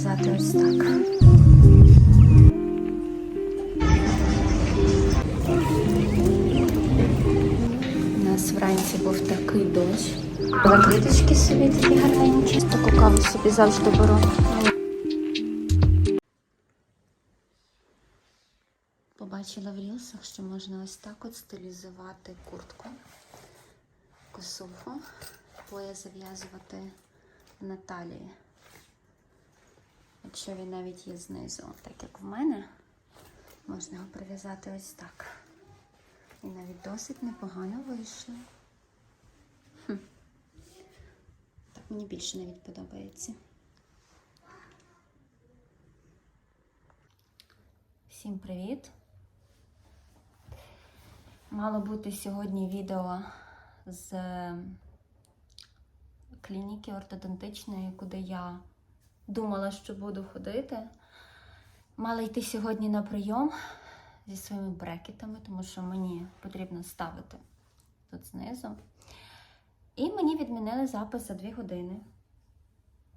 прив'язати ось. У нас вранці був такий дощ. Були квіточки собі такі гарненькі. Таку каву собі завжди беру. Побачила в рілсах, що можна ось так от стилізувати куртку, косуху, пояс зав'язувати на талії. Якщо він навіть є знизу, так як в мене, можна його прив'язати ось так. І навіть досить непогано вийшло. Так мені більше навіть подобається. Всім привіт! Мало бути сьогодні відео з клініки ортодонтичної, куди я думала, що буду ходити. Мала йти сьогодні на прийом зі своїми брекетами, тому що мені потрібно ставити тут знизу. І мені відмінили запис за 2 години.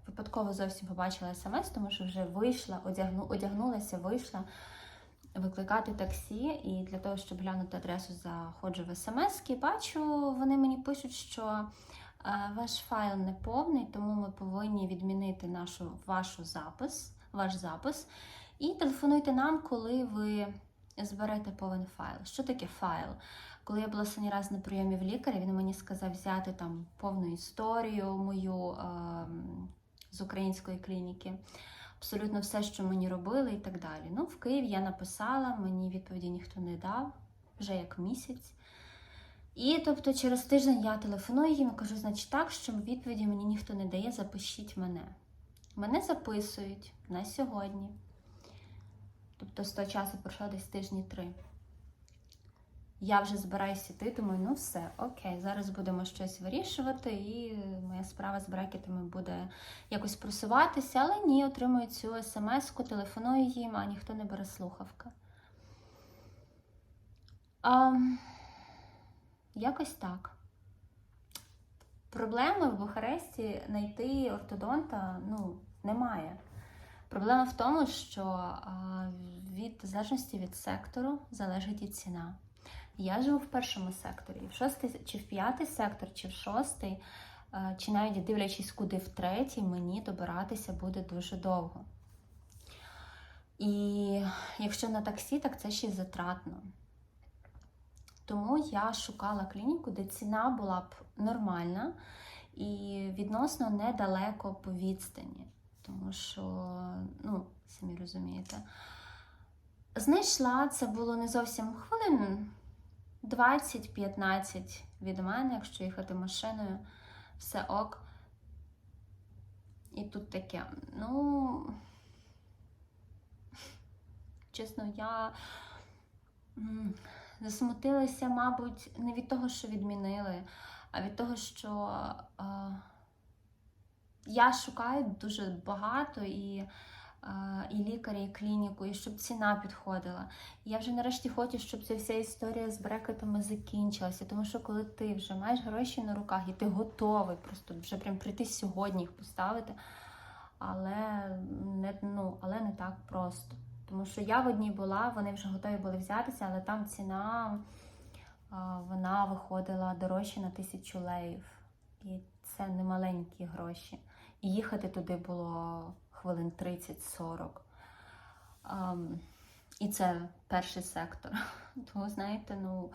Випадково зовсім побачила смс, тому що вже вийшла, одягну, одягнулася, вийшла викликати таксі. І для того, щоб глянути адресу, заходжу в смс і бачу, вони мені пишуть, що ваш файл не повний, тому ми повинні відмінити нашу, вашу запис, ваш запис. І телефонуйте нам, коли ви зберете повен файл. Що таке файл? Коли я була останній раз на прийомі в лікаря, він мені сказав взяти там повну історію мою е, з української клініки, абсолютно все, що мені робили, і так далі. Ну, в Київ я написала, мені відповіді ніхто не дав, вже як місяць. І тобто через тиждень я телефоную їм і кажу, значить так, що відповіді мені ніхто не дає, запишіть мене. Мене записують на сьогодні. Тобто з того часу пройшло десь тижні три. Я вже збираюся йти, думаю, ну все, окей, зараз будемо щось вирішувати, і моя справа з брекетами буде якось просуватися, але ні, отримую цю смс-ку, телефоную їм, а ніхто не бере слухавка. А, якось так. Проблеми в Бухаресті знайти ортодонта ну, немає. Проблема в тому, що від в залежності від сектору залежить і ціна. Я живу в першому секторі, в шостий чи в п'ятий сектор, чи в шостий, чи навіть дивлячись, куди в третій, мені добиратися буде дуже довго. І якщо на таксі, так це ще й затратно. Тому я шукала клініку, де ціна була б нормальна і відносно недалеко по відстані. Тому що, ну, самі розумієте, знайшла це було не зовсім хвилин 20-15 від мене, якщо їхати машиною, все ок. І тут таке, ну, чесно, я м, засмутилася, мабуть, не від того, що відмінили, а від того, що. е, я шукаю дуже багато і, е, і лікаря, і клініку, і щоб ціна підходила. Я вже нарешті хочу, щоб ця вся історія з брекетами закінчилася. Тому що коли ти вже маєш гроші на руках і ти готовий просто вже прям прийти сьогодні їх поставити, але не, ну, але не так просто. Тому що я в одній була, вони вже готові були взятися, але там ціна вона виходила дорожче на тисячу леїв. І це не маленькі гроші. І їхати туди було хвилин 30-40. Um, і це перший сектор. Тому, знаєте, ну.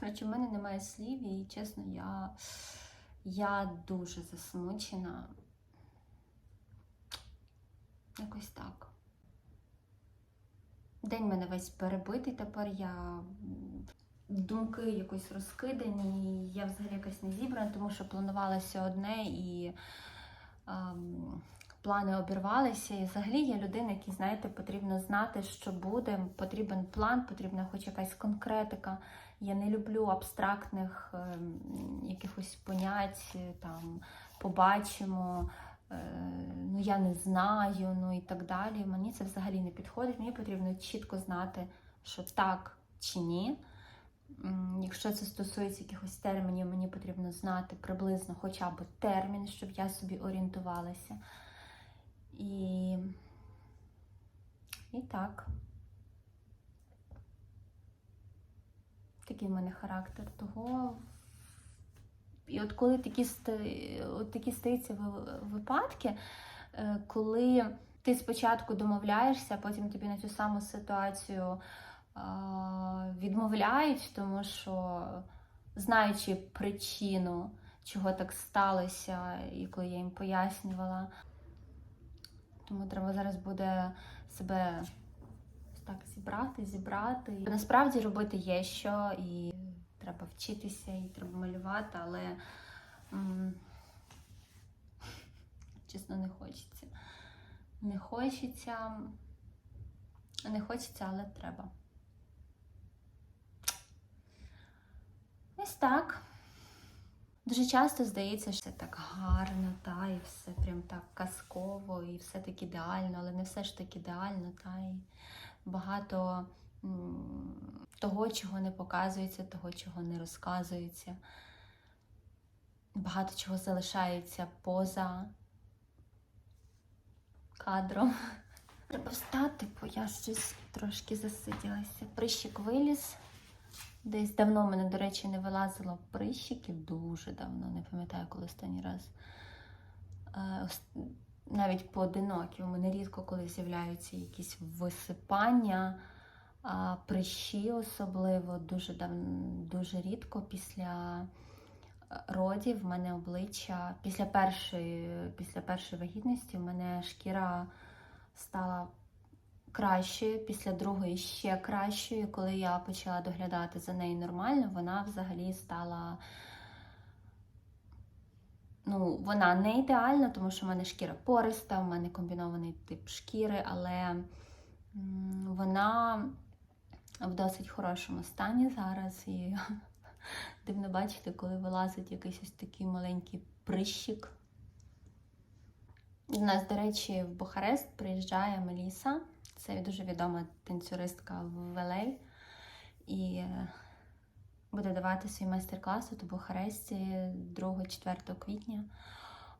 Коротше, в мене немає слів, і чесно, я, я дуже засмучена. Якось так. День мене весь перебитий тепер. Я думки якось розкидані. Я взагалі якась не зібрана, тому що планувалося одне і ем, плани обірвалися. І взагалі є людина, якій, знаєте, потрібно знати, що буде. Потрібен план, потрібна хоч якась конкретика. Я не люблю абстрактних ем, якихось понять, там побачимо. Ну, я не знаю, ну і так далі. Мені це взагалі не підходить. Мені потрібно чітко знати, що так чи ні. Якщо це стосується якихось термінів, мені потрібно знати приблизно хоча б термін, щоб я собі орієнтувалася. І, і так. Такий в мене характер. Того. І от коли такі, от такі стаються випадки, е, коли ти спочатку домовляєшся, а потім тобі на цю саму ситуацію відмовляють, тому що знаючи причину, чого так сталося, коли я їм пояснювала. Тому треба зараз буде себе так зібрати, зібрати. Насправді робити є що, і треба вчитися, і треба малювати, але м, чесно не хочеться. Не хочеться, не хочеться, але треба. Ось так. Дуже часто здається, що це так гарно, та, і все прям так казково, і все так ідеально, але не все ж так ідеально, та, і багато того, чого не показується, того, чого не розказується. Багато чого залишається поза кадром. Треба встати, бо я щось трошки засиділася. Прищик виліз. Десь давно мене, до речі, не вилазило прищиків, дуже давно, не пам'ятаю, коли останній раз. Е, Навіть поодинокі. У мене рідко, коли з'являються якісь висипання, а прищі особливо дуже дав... дуже рідко після е, родів в мене обличчя після першої, після першої вагітності в мене шкіра стала кращою, після другої ще кращою. Коли я почала доглядати за нею нормально, вона взагалі стала. Ну, вона не ідеальна, тому що в мене шкіра пориста, в мене комбінований тип шкіри, але вона в досить хорошому стані зараз. І дивно бачити, коли вилазить якийсь ось такий маленький прищик. У нас, до речі, в Бухарест приїжджає Меліса. Це дуже відома танцюристка в LA. І е, буде давати свій майстер-клас у Бухаресті 2-4 квітня.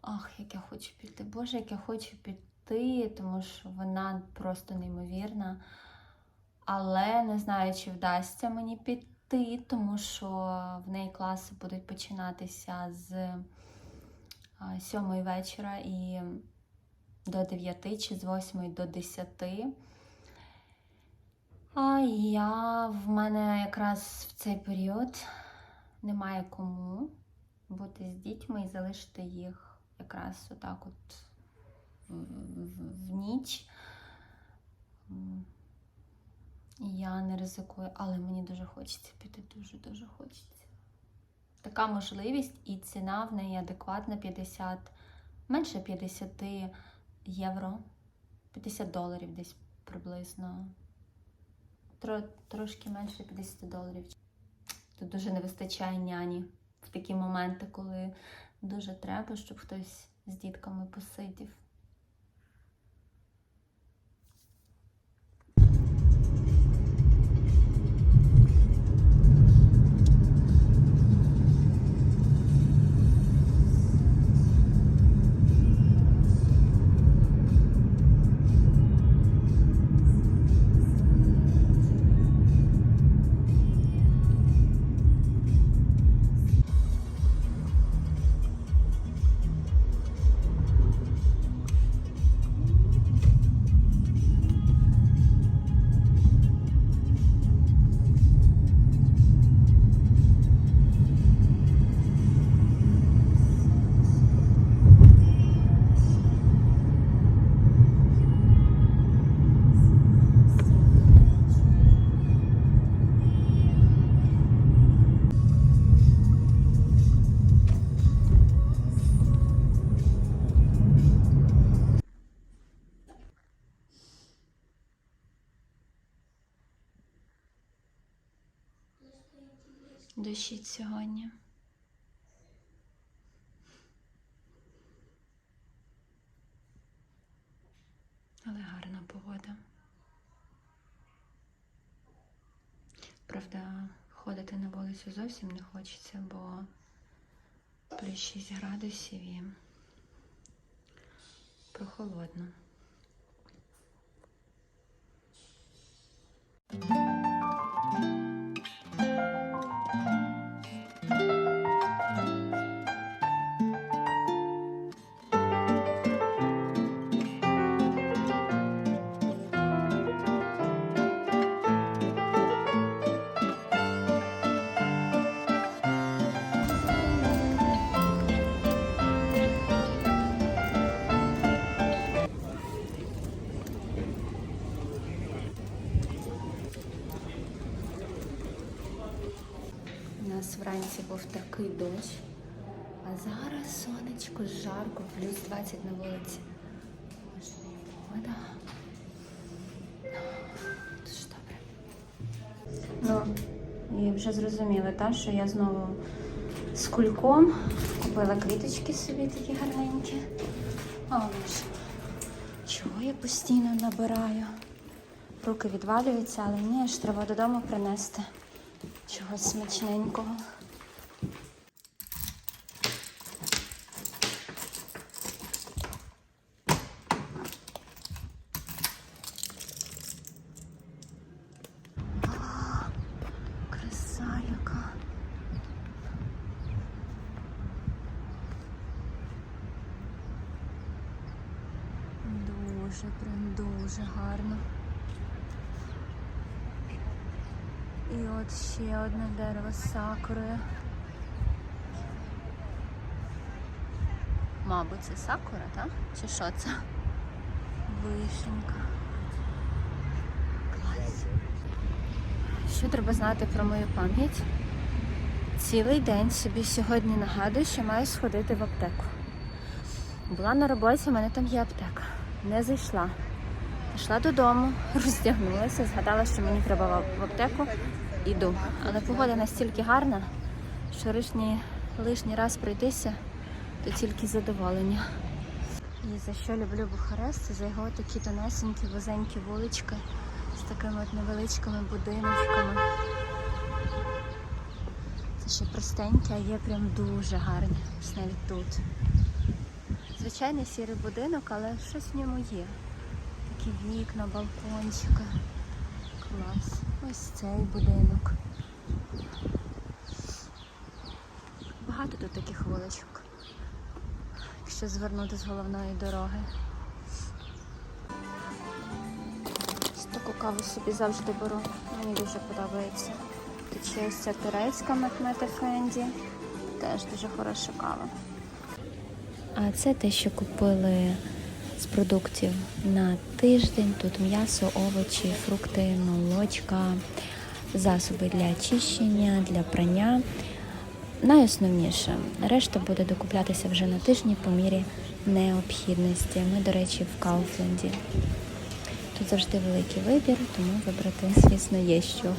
Ах, як я хочу піти. Боже, як я хочу піти, тому що вона просто неймовірна. Але не знаю, чи вдасться мені піти, тому що в неї класи будуть починатися з 7 вечора і до 9 чи з 8 до 10. А я в мене якраз в цей період немає кому бути з дітьми і залишити їх якраз отак от в, в, в ніч. Я не ризикую, але мені дуже хочеться піти, дуже-дуже хочеться. Така можливість і ціна в неї адекватна 50, менше 50 євро, 50 доларів десь приблизно. Тро, трошки менше 50 доларів. Тут дуже не вистачає няні в такі моменти, коли дуже треба, щоб хтось з дітками посидів. Дощить сьогодні. Але гарна погода. Правда, Ходити на вулицю зовсім не хочеться, бо плюс 6 градусів і прохолодно. Був такий дощ, а зараз сонечко жарко, плюс 20 на вулиці. Вода. Дуже добре. Ну, і вже зрозуміли, та, що я знову з кульком купила квіточки собі такі гарненькі. О, Боже. Чого я постійно набираю? Руки відвалюються, але ні, ж треба додому принести чогось смачненького. А, Краса яка. Дуже, прям дуже гарно. І от ще одне дерево з сакурою. Мабуть, це сакура, так? Чи що це? Вишенька. Клас. Що треба знати про мою пам'ять? Цілий день собі сьогодні нагадую, що маю сходити в аптеку. Була на роботі, у мене там є аптека. Не зайшла. Пішла додому, роздягнулася, згадала, що мені треба в- в аптеку. Іду. Але погода настільки гарна, що лишній, лишній раз пройтися, то тільки задоволення. І за що люблю Бухарест, за його такі тонесенькі, вузенькі вулички такими от невеличкими будиночками. Це ще простеньке, а є прям дуже гарні. Ось навіть тут. Звичайний сірий будинок, але щось в ньому є. Такі вікна, балкончики. Клас. Ось цей будинок. Багато тут таких вуличок. Якщо звернути з головної дороги. Каву собі завжди беру. Мені дуже подобається. Тут ще ось ця турецька Мехмета Фенді. Теж дуже хороша кава. А це те, що купили з продуктів на тиждень. Тут м'ясо, овочі, фрукти, молочка, засоби для очищення, для прання. Найосновніше, решта буде докуплятися вже на тижні по мірі необхідності. Ми, до речі, в Кауфленді. Тут завжди великий вибір, тому вибрати, звісно, є з чого.